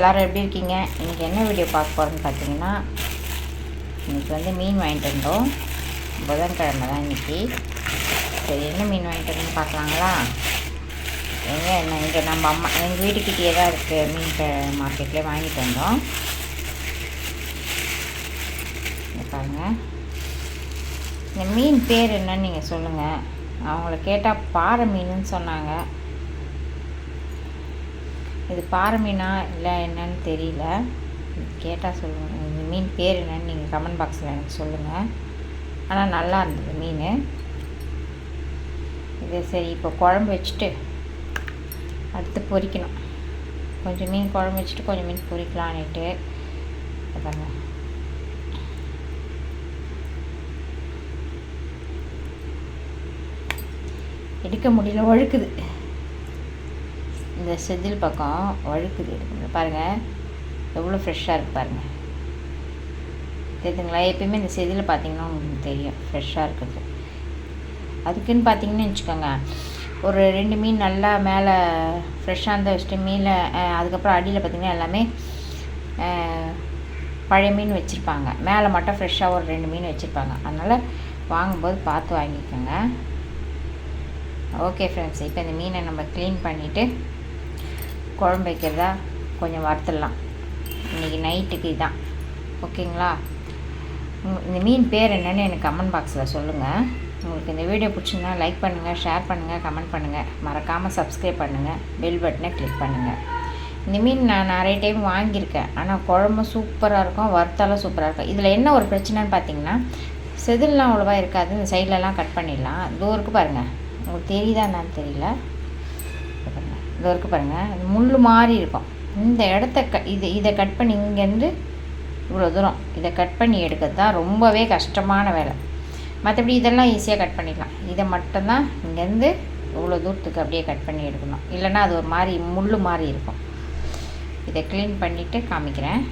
எல்லோரும் எப்படி இருக்கீங்க? இன்றைக்கி என்ன வீடியோ பார்க்க போகிறோன்னு பார்த்தீங்கன்னா இன்றைக்கி வந்து மீன் வாங்கிட்டு வந்தோம். புதன்கிழமை தான் இன்றைக்கி சரி என்ன மீன் வாங்கிட்டு வந்து பார்க்கலாங்களா? எங்கே என்ன இங்கே நம்ம அம்மா எங்கள் வீட்டுக்கிட்டேயே தான் இருக்குது மீன் க மார்க்கெட்லேயே வாங்கிட்டு வந்தோம். பாருங்க. இந்த மீன் பேர் என்னன்னு நீங்கள் சொல்லுங்கள் அவங்கள கேட்டால் பாறை மீனுன்னு சொன்னாங்க. இது பாறை மீனா இல்லை என்னன்னு தெரியல. கேட்டால் சொல்லுங்கள் இந்த மீன் பேர் என்னன்னு நீங்கள் கமெண்ட் பாக்ஸில் எனக்கு சொல்லுங்கள் ஆனால் நல்லா இருந்தது மீன். இது சரி இப்போ குழம்பு வச்சுட்டு அடுத்து பொரிக்கணும். கொஞ்சம் மீன் குழம்பு வச்சுட்டு கொஞ்சம் மீன் பொரிக்கலான்னுட்டு பாருங்க எடுக்க முடியல ஒழுக்குது. இந்த செதில் பக்கம் வழுக்குது. எடுக்கணும் பாருங்கள் எவ்வளோ ஃப்ரெஷ்ஷாக இருக்குது பாருங்கள் தெரியுதுங்களா எப்பயுமே இந்த செதில் பார்த்தீங்கன்னா உங்களுக்கு தெரியும் ஃப்ரெஷ்ஷாக இருக்குது அதுக்குன்னு பார்த்தீங்கன்னு வச்சுக்கோங்க ஒரு ரெண்டு மீன் நல்லா மேலே ஃப்ரெஷ்ஷாக இருந்தால் வச்சுட்டு மீனில் அதுக்கப்புறம் அடியில் பார்த்திங்கன்னா எல்லாமே பழைய மீன் வச்சுருப்பாங்க. மேலே மட்டும் ஃப்ரெஷ்ஷாக ஒரு ரெண்டு மீன் வச்சுருப்பாங்க. அதனால் வாங்கும்போது பார்த்து வாங்கிக்கோங்க. ஓகே ஃப்ரெண்ட்ஸ் இப்போ இந்த மீனை நம்ம க்ளீன் பண்ணிவிட்டு குழம்பு வைக்கிறதா கொஞ்சம் வறுத்துடலாம். இன்றைக்கி நைட்டுக்கு இதான். ஓகேங்களா? இந்த மீன் பேர் என்னன்னு எனக்கு கமெண்ட் பாக்ஸில் சொல்லுங்கள் உங்களுக்கு இந்த வீடியோ பிடிச்சிருந்தா லைக் பண்ணுங்கள் ஷேர் பண்ணுங்கள் கமெண்ட் பண்ணுங்கள் மறக்காமல் சப்ஸ்கிரைப் பண்ணுங்கள் பெல் பட்டனை கிளிக் பண்ணுங்கள் இந்த மீன் நான் நிறைய டைம் வாங்கியிருக்கேன். ஆனால் குழம்பு சூப்பராக இருக்கும் வறுத்தாலும் சூப்பராக இருக்கும். இதில் என்ன ஒரு பிரச்சனைன்னு பார்த்தீங்கன்னா செதில்லாம் அவ்வளோவா இருக்காது. இந்த சைட்லலாம் கட் பண்ணிடலாம். தூரக்கு பாருங்கள் உங்களுக்கு தெரியுதா என்னன்னு தெரியல. இதோ வரைக்கும் பாருங்கள் இது முள் மாதிரி இருக்கும். இந்த இடத்த க இது இதை கட் பண்ணி இங்கேருந்து இவ்வளோ தூரம். இதை கட் பண்ணி எடுக்கிறது தான் ரொம்பவே கஷ்டமான வேலை. மற்றபடி இதெல்லாம் ஈஸியாக கட் பண்ணிடலாம். இதை மட்டும்தான் இங்கேருந்து இவ்வளோ தூரத்துக்கு அப்படியே கட் பண்ணி எடுக்கணும். இல்லைன்னா அது ஒரு மாதிரி முள் மாதிரி இருக்கும். இதை க்ளீன் பண்ணிவிட்டு காமிக்கிறேன்.